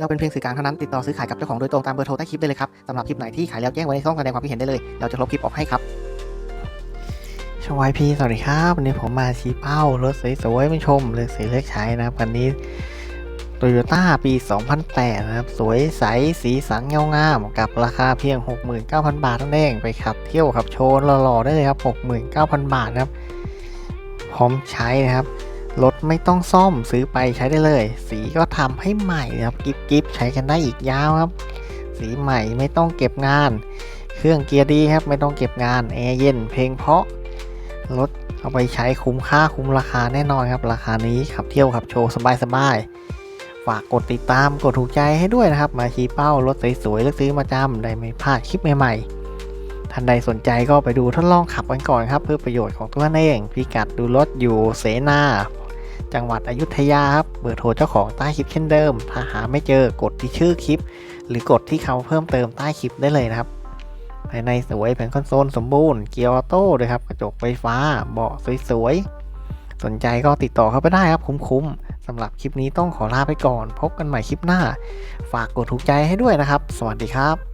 เราเป็นเพียงสื่อกลางเท่านั้นติดต่อซื้อขายกับเจ้าของโดยตรงตามเบอร์โทรใต้คลิปได้เลยครับสำหรับคลิปไหนที่ขายแล้วแจ้งไว้ในช่องแสดงความคิดเห็นได้เลยเราจะลบคลิปออกให้ครับชวายพีสวัสดีครับวันนี้ผมมาชี้เป้ารถสวยๆมาชมเลือกสีเลือกใช้นะครับวันนี้โตโยต้าปี 2008 นะครับ สวยใส สีสันเงางาม กับราคาเพียง 69,000 บาทเท่านั้นเองไปขับเที่ยวขับโชว์หล่อๆได้เลยครับ 69,000 บาทนะครับ พร้อมใช้นะครับ รถไม่ต้องซ่อมซื้อไปใช้ได้เลย สีก็ทำให้ใหม่ครับกิฟกิฟใช้กันได้อีกยาวครับ สีใหม่ไม่ต้องเก็บงาน เครื่องเกียร์ดีครับไม่ต้องเก็บงานแอร์เย็นเพลงเพราะรถเอาไปใช้คุ้มค่าคุ้มราคาแน่นอนครับ ราคานี้ขับเที่ยวขับโชว์สบายๆฝากกดติดตามกดถูกใจให้ด้วยนะครับ มาชี้เป้ารถสวยๆเลือกซื้อมาจำได้ไม่พลาดคลิปใหม่ๆท่านใดสนใจก็ไปดูทดลองขับกันก่อนครับ เพื่อประโยชน์ของตัวท่านเองพิกัดดูรถอยู่เสนา จังหวัดอยุธยาครับ เบอร์โทรเจ้าของใต้คลิปเช่นเดิม ถ้าหาไม่เจอกดที่ชื่อคลิป หรือกดที่คำเพิ่มเติมใต้คลิปได้เลยนะครับ ภายในสวยแผงคอนโซลสมบูรณ์เกียร์ออโต้ด้วยครับกระจกไฟฟ้าเบาะสวยๆ สนใจก็ติดต่อเข้าไปได้ครับคุ้มๆสำหรับคลิปนี้ต้องขอลาไปก่อน พบกันใหม่คลิปหน้า ฝากกดถูกใจให้ด้วยนะครับ สวัสดีครับ